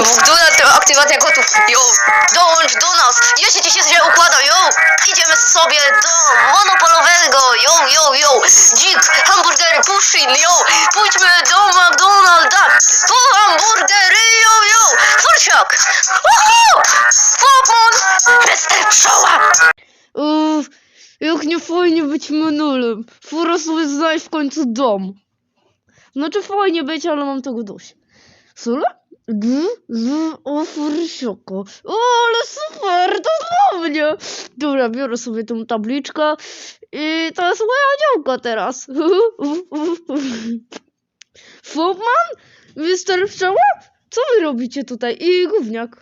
Duna, aktywacja kotów. Yo, dołącz do nas. Ja się dzisiaj źle układa, yo. Idziemy sobie do monopolowego, yo, yo, yo. Dzik, hamburgery, puszin, yo. Pójdźmy do McDonalda. Po hamburgery, yo, yo. Fursiak. Uhu! Popmon. Mister Pszczoła. Uff, jak nie fajnie być menulem. Fura sobie znaleźć w końcu dom. Znaczy fajnie być, ale mam tego dość. Sule? D, z, o. O, ale super, to dla mnie. Dobra, biorę sobie tą tabliczkę i to jest moja działka teraz. Fopman? Mister Pszczoła? Co wy robicie tutaj? I gówniak.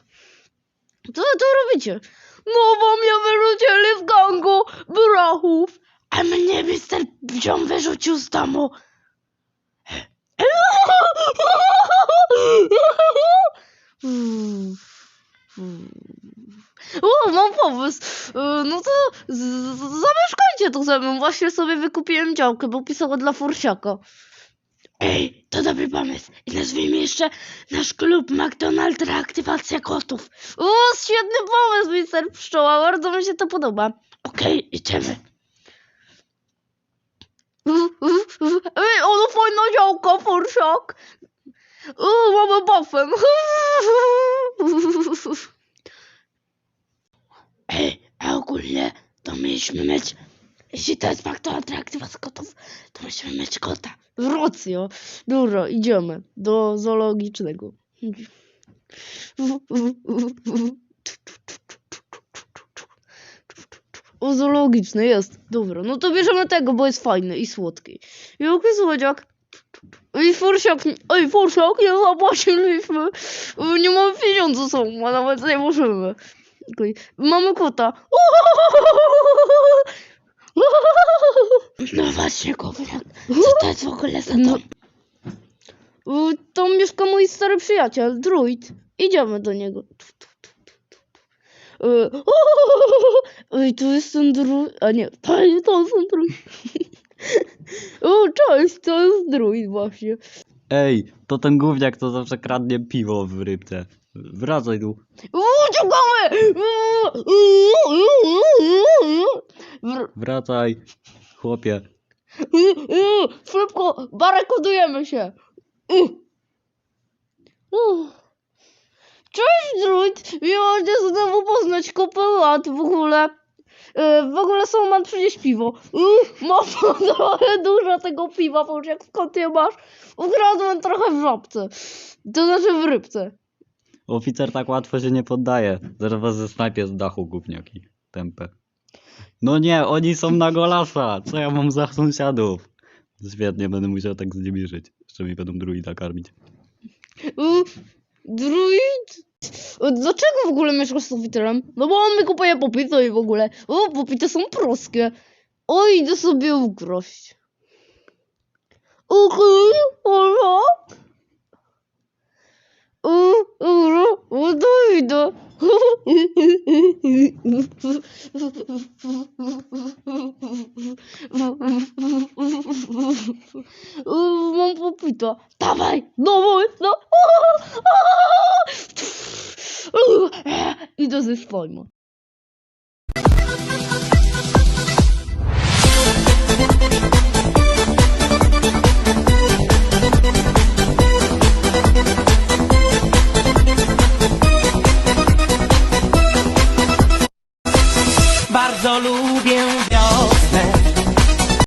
Co wy tu robicie? No bo mnie wyrzucili z gangu brachów, a mnie mister Bziom wyrzucił z domu. O, mam pomysł. E, No to zamieszkajcie tu ze mną. Właśnie sobie wykupiłem działkę, bo pisała dla Fursiaka. Ej, to dobry pomysł. I nazwijmy jeszcze nasz klub McDonald Reaktywacja Kotów. O, świetny pomysł, mister Pszczoła. Bardzo mi się to podoba. Okej, idziemy. Ej, ono fajna działka, Fursiak. O, mamy bafem. Ej, a ogólnie to mieliśmy mieć, jeśli to jest McDonald's Reaktywacja Kotów, to musimy mieć kota. Rocjo. Dobra, idziemy do zoologicznego. O, zoologiczny jest. Dobra, no to bierzemy tego, bo jest fajny i słodki. Jaki słodziak. Ej, Forsiak, ej, Forsiak, nie zapłaciliśmy. Y, Nie mamy pieniędzy są, a nawet nie możemy. Okej, Mamy kota. No właśnie, gówniak. Co to jest w ogóle za dom? Y, To mieszka mój stary przyjaciel, druid. Idziemy do niego. Y, Ej, to jest ten druid. A nie, to jest ten druid. O, cześć, to jest druid właśnie. Ej, to ten gówniak to zawsze kradnie piwo w rybce. Wracaj tu. Uciekamy! Wr- Wracaj, chłopie. Szybko, barykodujemy się. Cześć, druid! Miło cię znowu poznać kopę lat w ogóle. E, W ogóle Soulman przynieś piwo. Mam trochę dużo tego piwa, bo jak skąd je masz? Ukradłem trochę w żabce. To znaczy w rybce. Oficer tak łatwo się nie poddaje. Zaraz was ze snajpie z dachu gówniaki. Tempę. No nie, oni są na golasa. Co ja mam za sąsiadów? Świetnie, będę musiał tak z nimi żyć. Jeszcze mi będą druida karmić. Y, Druid? Dlaczego w ogóle mieszkasz z oficerem? No bo on mi kupuje popity i w ogóle. O, popity są proskie. O, idę sobie ukraść. Okej, dobra. O, dobra, o, to idę. Mam popita. Dawaj, dawaj, no. Idę ze swojma. Bardzo lubię wiosnę